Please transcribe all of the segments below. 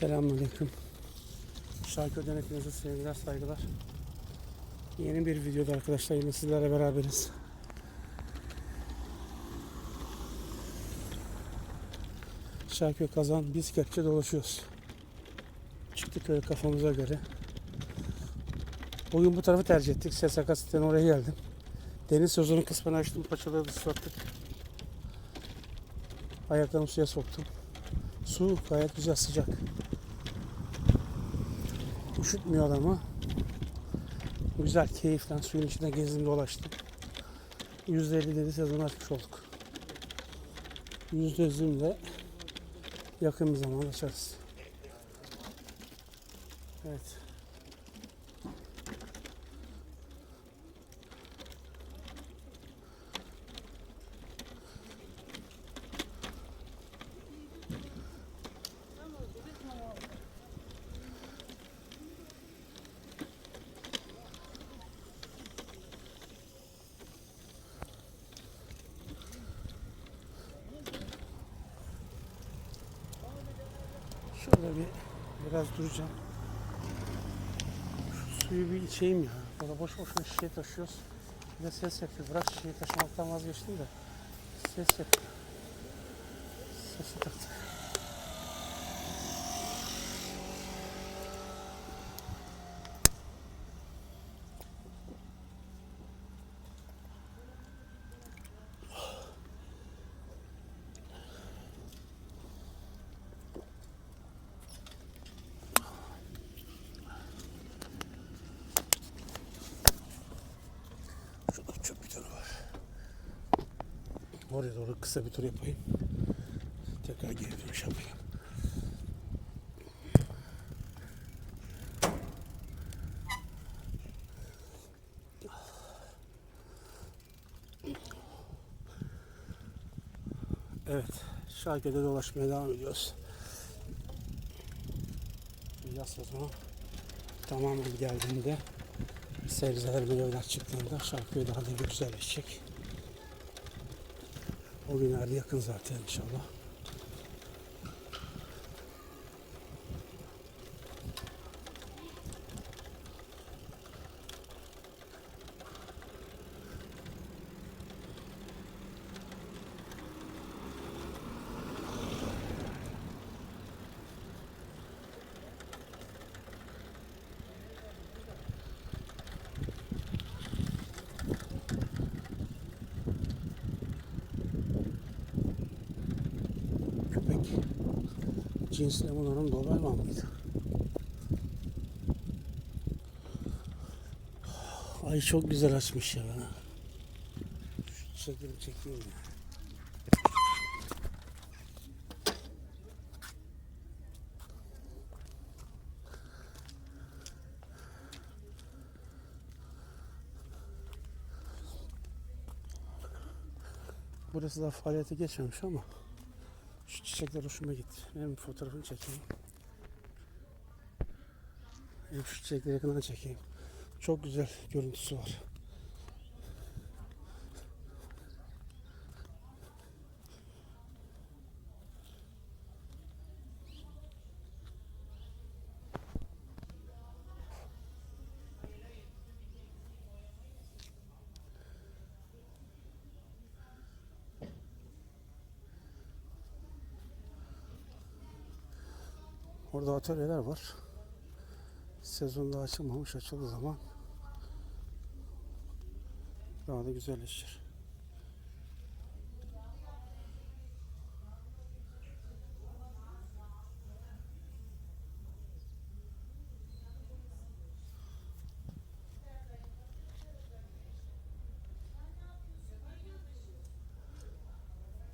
Selamünaleyküm. Şarköy'den hepinize sevgiler, saygılar. Yeni bir videoda arkadaşlar yine sizlerle beraberiz. Şarköy kazan biz kepçe dolaşıyoruz. Çıktık öyle kafamıza göre. Bugün bu tarafı tercih ettik. SSK siteden oraya geldim. Deniz sözünün kısmını açtım. Paçaları da ıslattık. Ayaklarımı suya soktum. Su gayet güzel sıcak. Üşütmüyor adamı. Güzel keyiflen suyun içinde gezdim dolaştım. %57 sezonu açmış olduk. %100'üm de yakın bir zamanda açarız. Evet. Şöyle bir biraz duracağım. Şu suyu bir içeyim ya. Burada boş boşuna şişe taşıyoruz. Bir de ses yapıyor. Bırak şişeyi taşımaktan vazgeçtim de. Ses yapıyor. Sesi taktık. Şurada çöp bidonu var. Oraya doğru kısa bir tur yapayım. Tekrar geri dönüş yapayım. Evet, Şarköy'de dolaşmaya devam ediyoruz. Yaz sezonu tamamen geldiğinde sebzeler meyveler çıktığında Şarköy daha da güzelleşecek. O günler yakın zaten inşallah. Köpek cinsle bunların Doberman mıydı? Ay çok güzel açmış ya. Şu çekimi çekeyim ya. Burası da faaliyete geçmemiş ama çiçekler hoşuma gitti. Hem fotoğrafını çekeyim. Hem şu çiçekleri yakından çekeyim. Çok güzel görüntüsü var. Orada atölyeler var. Sezon daha açılmamış. Açıldığı zaman daha da güzelleşir.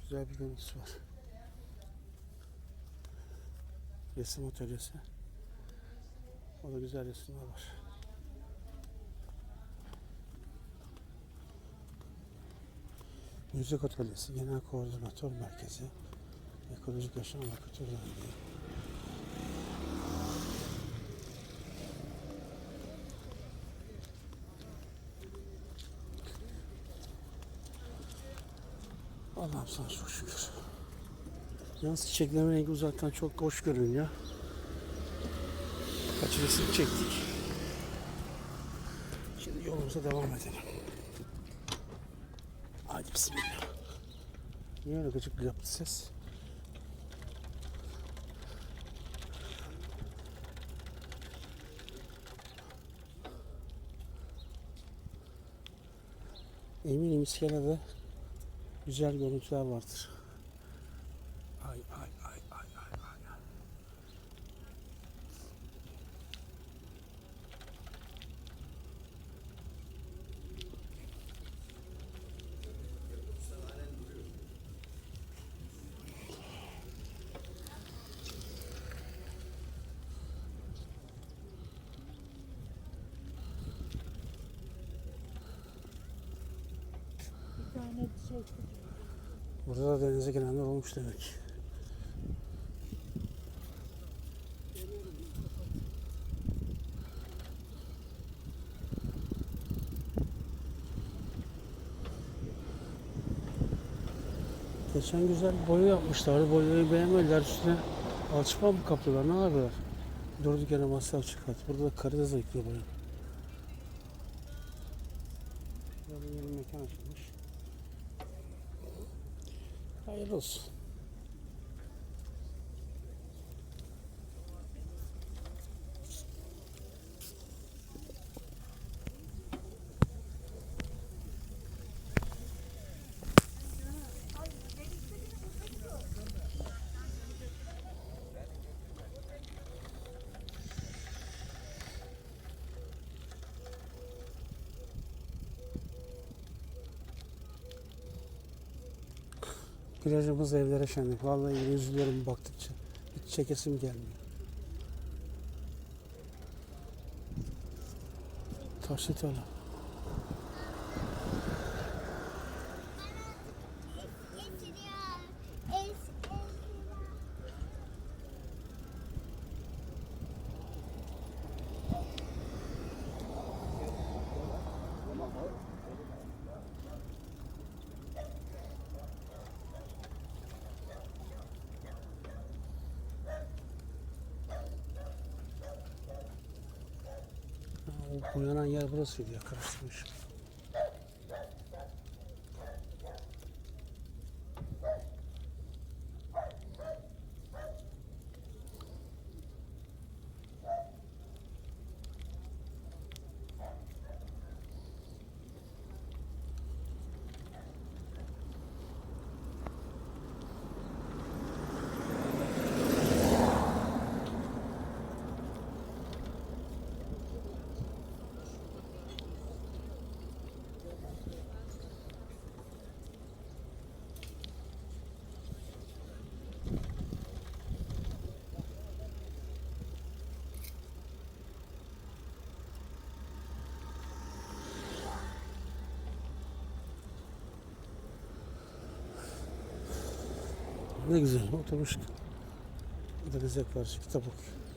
Güzel bir görüntüsü var. Resim atölyesi. O da güzel resimler var. Müzik atölyesi, genel koordinatör merkezi, ekolojik yaşam ve kültür derneği. Allah'ım sana çok şükür. Yalnız çiçeklerin rengi uzaktan çok hoş görünüyor. açılışını çektik. Şimdi yolumuza devam edelim. Hadi bismillah. Niye öyle gıcık yaptı ses? Eminim iskelede güzel görüntüler vardır. Ay ay ay ay ay ay. ay. Bir tane şey Burada da denize girenler olmuş demek. Geçen güzel boya yapmışlardı. Boyayı beğenmediler. Üstüne alçıpan mı kapıyorlar? Ne yapıyorlar? Durduk yere masraf çıkart. Burada da karides ayıklıyor boya. Burada bir yeni mekan açılmış. Hayırlı Plajımız evlere şenlik. Vallahi üzülüyorum baktıkça. Hiç çekesim gelmiyor. Taşlı tarla. Ha, O boyanan yer burasıydı ya karıştırmış. Ne güzel oturmuş. Denize karşı kitap okuyor.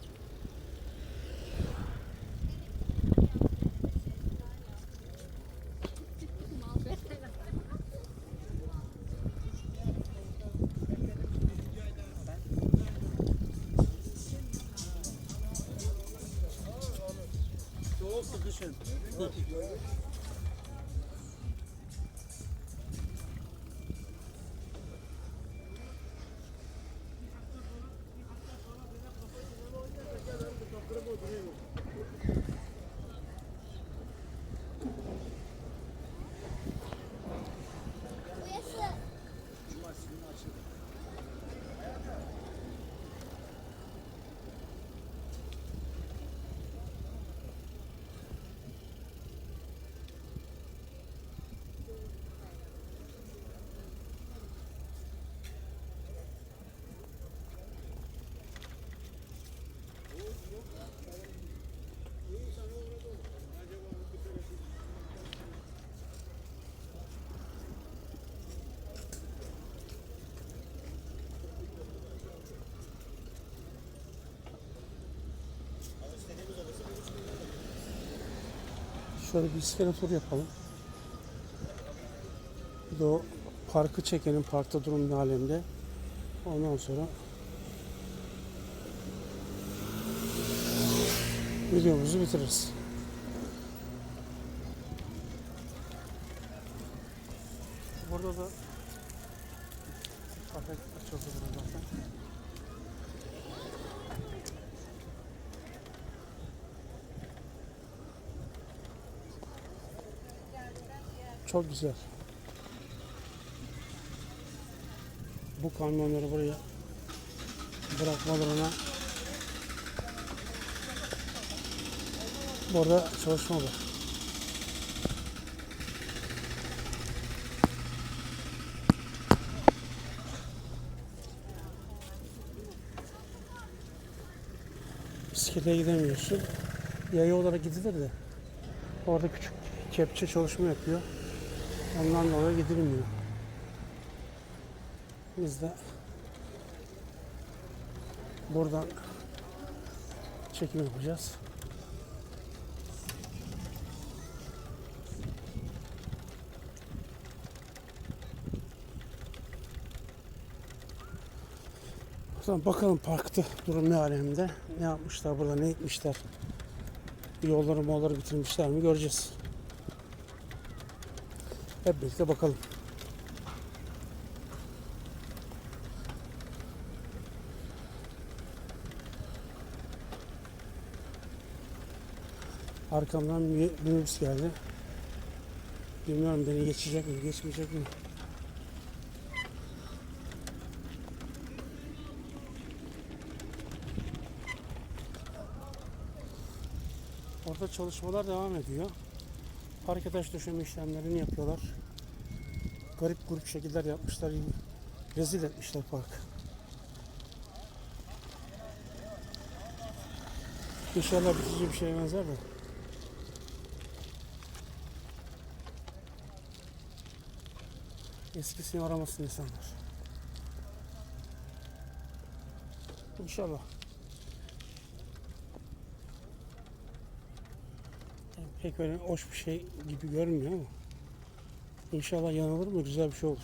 Şöyle bir iskele tur yapalım. Bir de o parkı çekelim. Parkta durum ne alemde. Ondan sonra videomuzu bitiririz. Burada da paket açıldı burada zaten. Çok güzel. Bu kamyonları buraya bırakmalarına burada çalışma var. Bisiklete gidemiyorsun. Yaya olarak gidilir de. Orada küçük kepçe çalışma yapıyor. Ondan dolayı gidilmiyor. Biz de buradan çekim yapacağız. Zaman bakalım parkta durum ne alemde. Ne yapmışlar burada, ne etmişler. Yolları molları bitirmişler mi göreceğiz. Hep birlikte bakalım. Arkamdan minibüs geldi. Bilmiyorum beni geçecek mi, geçmeyecek mi? Orada çalışmalar devam ediyor. Parke taş döşeme işlemlerini yapıyorlar. Garip grup şekiller yapmışlar. Rezil etmişler park. İnşallah bitici bir şeye benzer de. Eskisini aramasın insanlar. İnşallah. Yani pek öyle hoş bir şey gibi görünmüyor ama İnşallah yanılır mı güzel bir şey olur.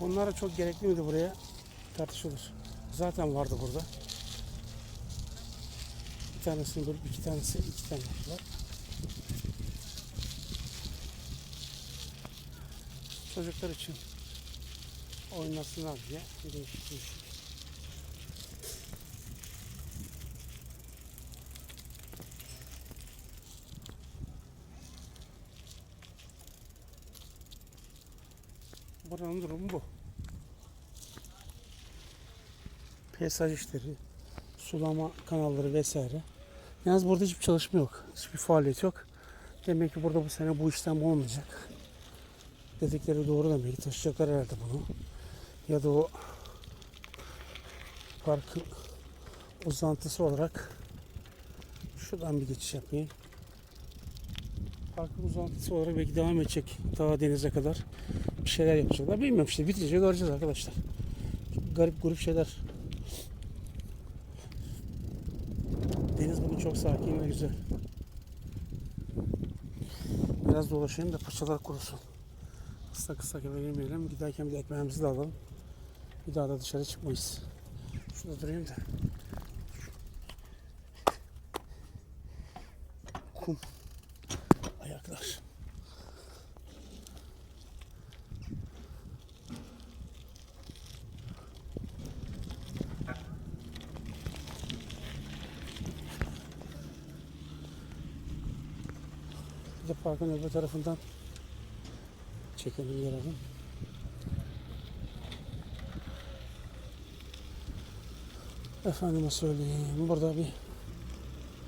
Onlara çok gerekli miydi buraya tartışılır. Zaten vardı burada. Bir tanesini bölüp iki tanesi iki tane yaptılar. Çocuklar için oynasınlar diye değişik değişik. Buranın durumu bu. Peyzaj işleri, sulama kanalları vesaire. Yalnız burada hiçbir çalışma yok. Hiçbir faaliyet yok. Demek ki burada bu sene bu işlem olmayacak. Dedikleri doğru demek taşıyacaklar herhalde bunu. Ya da o parkın uzantısı olarak şuradan bir geçiş yapayım. Parkın uzantısı olarak belki devam edecek daha denize kadar bir şeyler yapacaklar. Bilmiyorum işte bitince göreceğiz arkadaşlar. Garip grup şeyler. Deniz bugün çok sakin ve güzel. Biraz dolaşayım da paçalar kurusun. Kısa kısa eve girmeyelim. Giderken bir ekmeğimizi de alalım. Bir daha da dışarı çıkmayız. Şurada durayım da. Kum. Ayaklar. Bir de parkın öbür tarafından çekelim görelim. Efendime söyleyeyim burada bir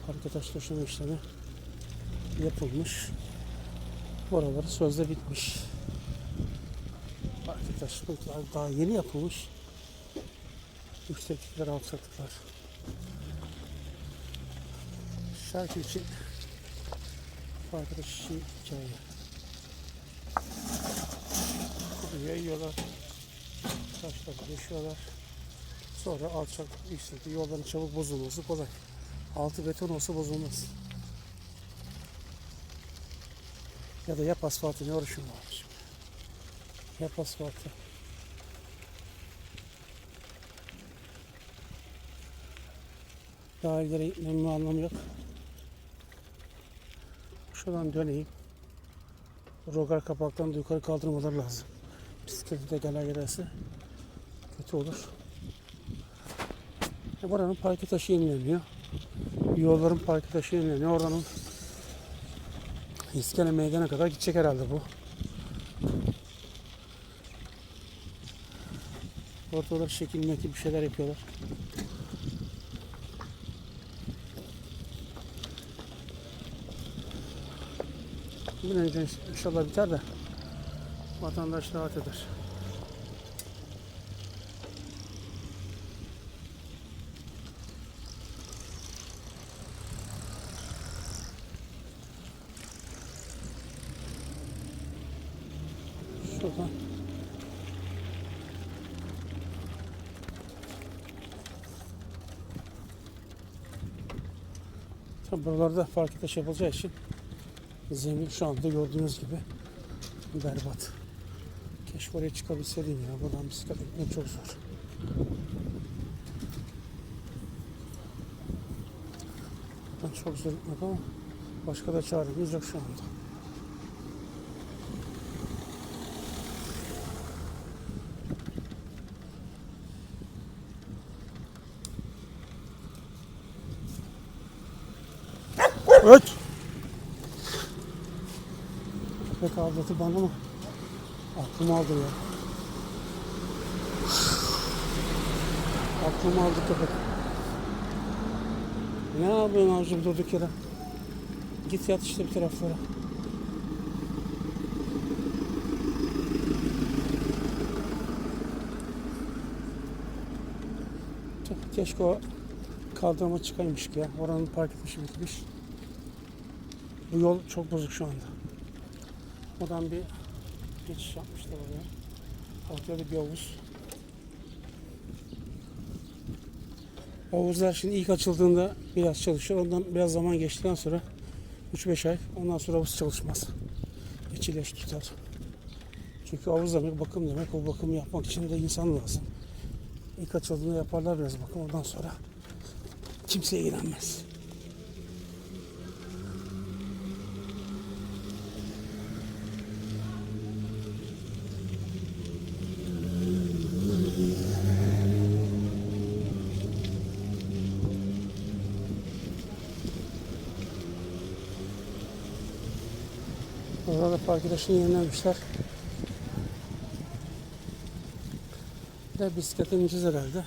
parke taş döşeme işlemi yapılmış. Buraları sözde bitmiş. Parke taşlar daha yeni yapılmış. Yükseklikler, alçaklıklar. Şarkı için Arkadaş için hikaye. Buraya yiyorlar. Taşları geçiyorlar. Sonra alçak yüksekte yolların çabuk bozulması kolay. Altı beton olsa bozulmaz. Ya da yap asfaltını uğraşın var. Yap asfaltı. Daha ileri gitmemin anlamı yok. Şuradan döneyim. Rogar kapaktan da yukarı kaldırmaları lazım. Bisikleti de gelen gelirse kötü olur. Buranın parke taşı yenileniyor. Yolların parke taşı yenileniyor. Oranın İskele meydana kadar gidecek herhalde bu. Ortalar şekil bir şeyler yapıyorlar. Bir önce inşallah biter de vatandaş rahat eder. Şuradan Tabi buralarda fark taş yapılacağı için zemin şu anda gördüğünüz gibi berbat. Keşke oraya çıkabilseydim ya. Buradan bisiklet gitmek çok zor. Ben çok zor gitmek ama başka da çaremiz yok şu anda. Evet. Köpek avlatı bana mı? Aklımı aldı ya. Aklımı aldı köpek. Ne yapıyorsun avcım durduk yere? Git yat işte bir taraflara. Keşke o kaldırıma çıkaymış ya. Oranın park etmişi bitmiş. Bu yol çok bozuk şu anda. Buradan bir geçiş yapmışlar oraya. Ortaya da bir havuz. Havuzlar şimdi ilk açıldığında biraz çalışıyor. Ondan biraz zaman geçtikten sonra 3-5 ay ondan sonra havuz çalışmaz. İçileş tutar. Çünkü havuz demek bakım demek. O bakımı yapmak için de insan lazım. İlk açıldığında yaparlar biraz bakım. Ondan sonra kimse ilgilenmez. Orada da park taşını yenilemişler. Bir de bisiklete ineceğiz herhalde.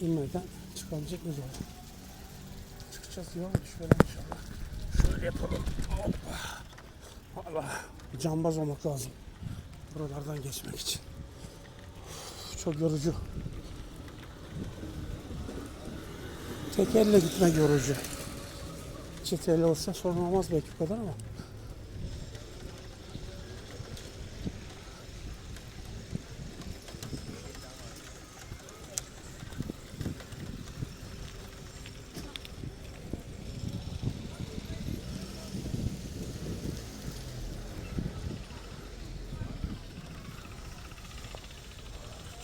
İnmeden çıkabilecek miyiz orada? Çıkacağız yavaş şöyle inşallah. Şöyle yapalım. Hoppa. Allah. Cambaz olmak lazım. Buralardan geçmek için. Çok yorucu. Tek elle gitmek yorucu. Elle olsa sorun olmaz belki bu kadar ama.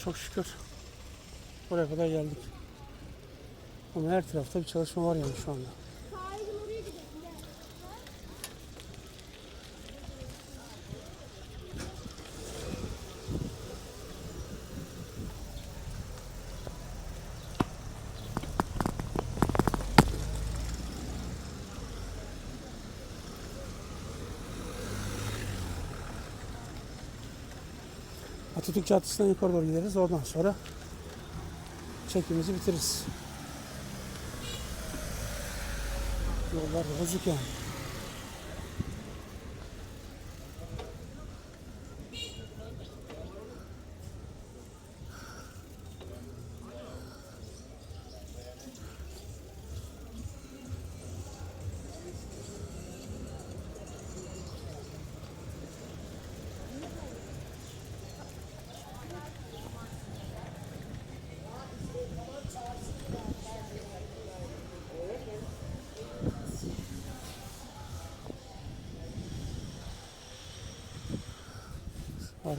Çok şükür buraya kadar geldik. Ama her tarafta bir çalışma var yani şu anda. Atatürk Caddesi'nden yukarı doğru gideriz. Oradan sonra çekimimizi bitiririz. Yollar bozuk yani.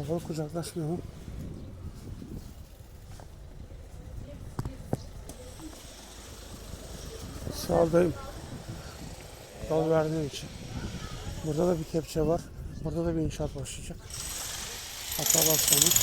Kalabalık kucaklaşmayalım. Sağdayım. Yol verdiğim için. Burada da bir kepçe var. Burada da bir inşaat başlayacak. Hatta başlamış.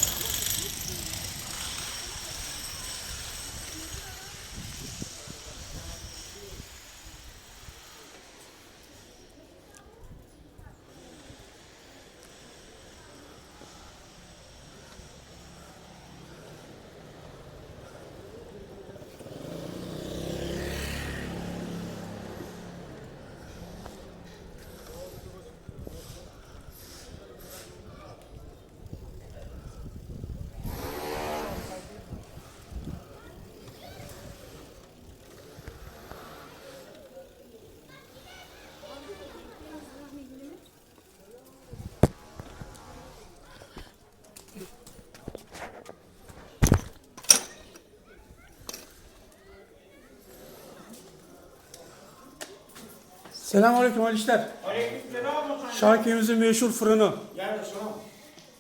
Selamünaleyküm Ali işler. Aleykümselam Hasan. Şarkıyımızın meşhur fırını. Gel Hasan'ım.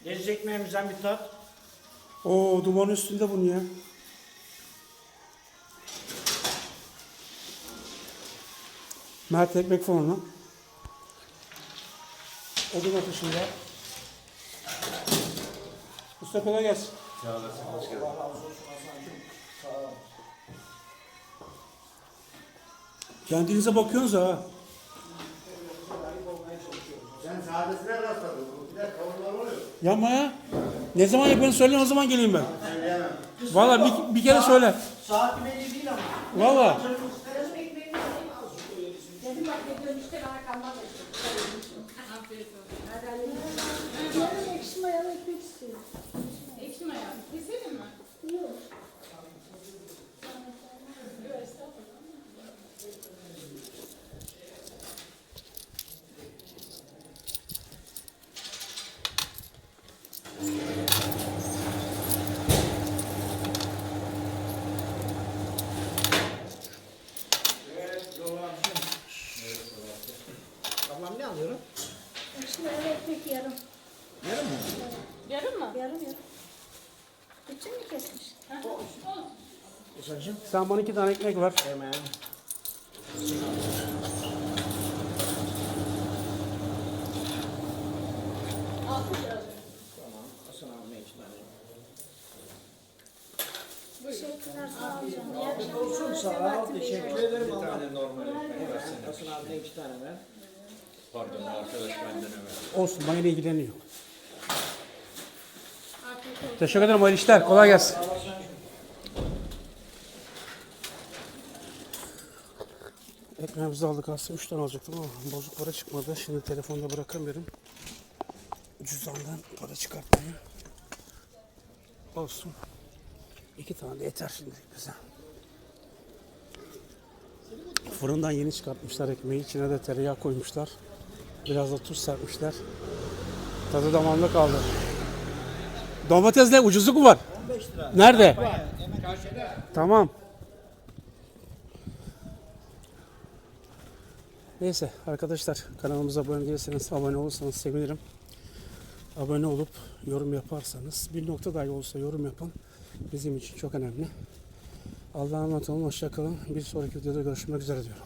Lezzet ekmeğimizden bir tat. Oo dumanın üstünde bunu ya. Mert ekmek fırını. Odun ateşinde. Usta kolay gelsin. Kendinize bakıyorsunuz ha. Sadesine rastladın. Bir de kavurmalı oluyor. Yapma ya. Ne zaman yapıyorsun söyle o zaman geleyim ben. Söyleyemem. Valla bir, bir kere söyle. Saat belli değil ama. Valla. Ekşi mayalı ekmek istiyorum. Ekşi maya. Keselim mi? Ablam ne alıyorum? Mayalı ekmek yarım. Yarım mı? Yarım mı? Yarım yarım. Bütün mü kesmiş? Hasan'cığım. Sen bana iki tane ekmek ver. Hemen. Tamam. Hasan abime iki tane. Teşekkürler sağ olun. İyi akşamlar. Olsun sağ ol. Teşekkür ederim. Bir tane normal. Hasan abime iki tane ver. Olsun bana ile ilgileniyor. Teşekkür ederim hayırlı işler. Kolay gelsin. Ekmeğimizi aldık aslında 3 tane alacaktım ama bozuk para çıkmadı. Şimdi telefonda bırakamıyorum. Cüzdandan para çıkartmayı. Olsun. İki tane de yeter şimdi bize. Fırından yeni çıkartmışlar ekmeği. İçine de tereyağı koymuşlar. Biraz da tuz serpmişler. Tadı damağımda kaldı. Domatesle ucuzluk mu var? 15 lira. Nerede? Tamam. Neyse arkadaşlar kanalımıza abone değilseniz abone olursanız sevinirim. Abone olup yorum yaparsanız bir nokta dahi olsa yorum yapın. Bizim için çok önemli. Allah'a emanet olun. Hoşçakalın. Bir sonraki videoda görüşmek üzere diyorum.